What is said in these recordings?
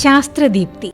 ശാസ്ത്രദീപ്തി.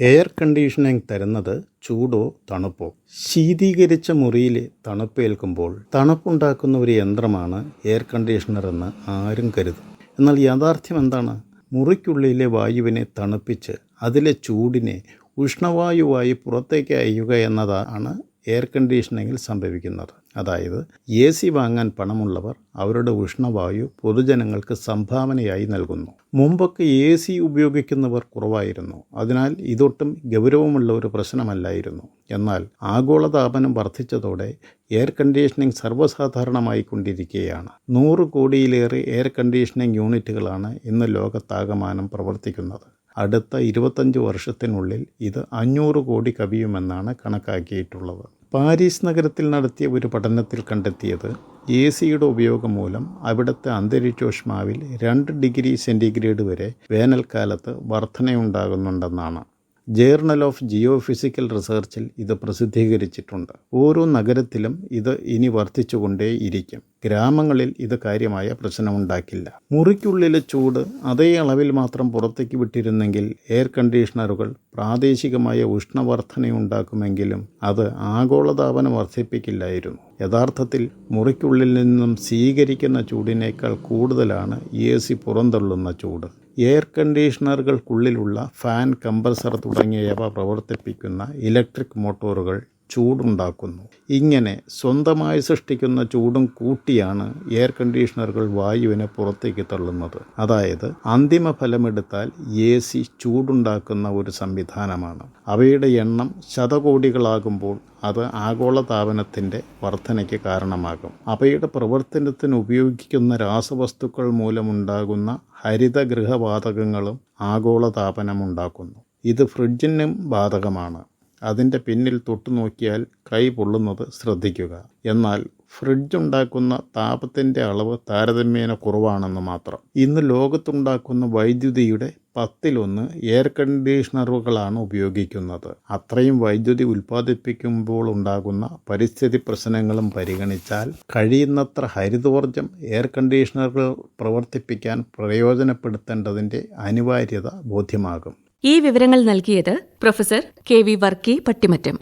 Air conditioning തരുന്നത് ചൂടോ തണുപ്പോ? ശീതീകരിച്ച മുറിയിൽ തണുപ്പേൽക്കുമ്പോൾ തണുപ്പുണ്ടാക്കുന്ന ഒരു യന്ത്രമാണ് എയർ കണ്ടീഷണർ എന്ന് ആരും കരുതും. എന്നാൽ യാഥാർത്ഥ്യം എന്താണ്? മുറിക്കുള്ളിലെ വായുവിനെ തണുപ്പിച്ച് അതിലെ ചൂടിനെ ഉഷ്ണവായുവായി പുറത്തേക്ക് അയക്കുക എന്നതാണ് എയർ കണ്ടീഷനിങ്ങിൽ സംഭവിക്കുന്നത്. അതായത് എ സി വാങ്ങാൻ പണമുള്ളവർ അവരുടെ ഉഷ്ണവായു പൊതുജനങ്ങൾക്ക് സംഭാവനയായി നൽകുന്നു. മുമ്പൊക്കെ എ സി ഉപയോഗിക്കുന്നവർ കുറവായിരുന്നു. അതിനാൽ ഇതൊട്ടും ഗൗരവമുള്ള ഒരു പ്രശ്നമല്ലായിരുന്നു. എന്നാൽ ആഗോളതാപനം വർദ്ധിച്ചതോടെ എയർ കണ്ടീഷനിങ് സർവസാധാരണമായി കൊണ്ടിരിക്കുകയാണ്. നൂറ് കോടിയിലേറെ എയർ കണ്ടീഷനിങ് യൂണിറ്റുകളാണ് ഇന്ന് ലോകത്താകമാനം പ്രവർത്തിക്കുന്നത്. അടുത്ത ഇരുപത്തഞ്ച് വർഷത്തിനുള്ളിൽ ഇത് അഞ്ഞൂറ് കോടി കവിയുമെന്നാണ് കണക്കാക്കിയിട്ടുള്ളത്. പാരീസ് നഗരത്തിൽ നടത്തിയ ഒരു പഠനത്തിൽ കണ്ടെത്തിയത് എ സിയുടെ ഉപയോഗം മൂലം അവിടുത്തെ അന്തരീക്ഷോഷ്മാവിൽ രണ്ട് ഡിഗ്രി സെന്റിഗ്രേഡ് വരെ വേനൽക്കാലത്ത് വർധനയുണ്ടാകുന്നുണ്ടെന്നാണ്. ജേർണൽ ഓഫ് ജിയോ ഫിസിക്കൽ റിസർച്ചിൽ ഇത് പ്രസിദ്ധീകരിച്ചിട്ടുണ്ട്. ഓരോ നഗരത്തിലും ഇത് ഇനി വർദ്ധിച്ചുകൊണ്ടേയിരിക്കും. ഗ്രാമങ്ങളിൽ ഇത് കാര്യമായ പ്രശ്നമുണ്ടാക്കില്ല. മുറിക്കുള്ളിലെ ചൂട് അതേ അളവിൽ മാത്രം പുറത്തേക്ക് വിട്ടിരുന്നെങ്കിൽ എയർ കണ്ടീഷണറുകൾ പ്രാദേശികമായ ഉഷ്ണവർദ്ധനയുണ്ടാക്കുമെങ്കിലും അത് ആഗോളതാപനം വർദ്ധിപ്പിക്കില്ലായിരുന്നു. യഥാർത്ഥത്തിൽ മുറിക്കുള്ളിൽ നിന്നും സ്വീകരിക്കുന്ന ചൂടിനേക്കാൾ കൂടുതലാണ് എ സി പുറന്തള്ളുന്ന ചൂട്. എയർ കണ്ടീഷണറുകൾക്കുള്ളിലുള്ള ഫാൻ കംപ്രസർ തുടങ്ങിയവ പ്രവർത്തിപ്പിക്കുന്ന ഇലക്ട്രിക് മോട്ടോറുകൾ ചൂടുണ്ടാക്കുന്നു. ഇങ്ങനെ സ്വന്തമായി സൃഷ്ടിക്കുന്ന ചൂടും കൂട്ടിയാണ് എയർ കണ്ടീഷണറുകൾ വായുവിനെ പുറത്തേക്ക് തള്ളുന്നത്. അതായത് അന്തിമ ഫലമെടുത്താൽ എ സി ചൂടുണ്ടാക്കുന്ന ഒരു സംവിധാനമാണ്. അവയുടെ എണ്ണം ശതകോടികളാകുമ്പോൾ അത് ആഗോള താപനത്തിന്റെ വർധനയ്ക്ക് കാരണമാകും. അവയുടെ പ്രവർത്തനത്തിന് ഉപയോഗിക്കുന്ന രാസവസ്തുക്കൾ മൂലമുണ്ടാകുന്ന ഹരിതഗൃഹവാതകങ്ങളും ആഗോള താപനമുണ്ടാക്കുന്നു ഇത് ഫ്രിഡ്ജിനും ബാധകമാണ്. അതിന്റെ പിന്നിൽ തൊട്ടു നോക്കിയാൽ കൈ പൊള്ളുന്നത് ശ്രദ്ധിക്കുക. എന്നാൽ ഫ്രിഡ്ജ് ഉണ്ടാക്കുന്ന താപത്തിന്റെ അളവ് താരതമ്യേന കുറവാണെന്ന് മാത്രം. ഇന്ന് ലോകത്തുണ്ടാക്കുന്ന വൈദ്യുതിയുടെ പത്തിലൊന്ന് എയർ കണ്ടീഷണറുകളാണ് ഉപയോഗിക്കുന്നത്. അത്രയും വൈദ്യുതി ഉൽപ്പാദിപ്പിക്കുമ്പോൾ ഉണ്ടാകുന്ന പരിസ്ഥിതി പ്രശ്നങ്ങളും പരിഗണിച്ചാൽ കഴിയുന്നത്ര ഹരിതോർജം എയർ കണ്ടീഷണറുകൾ പ്രവർത്തിപ്പിക്കാൻ പ്രയോജനപ്പെടുത്തേണ്ടതിന്റെ അനിവാര്യത ബോധ്യമാകും. ഈ വിവരങ്ങൾ നൽകിയത് professor K V Varkey Pattimattam.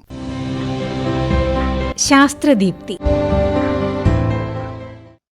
ശാസ്ത്രദീപ്തി.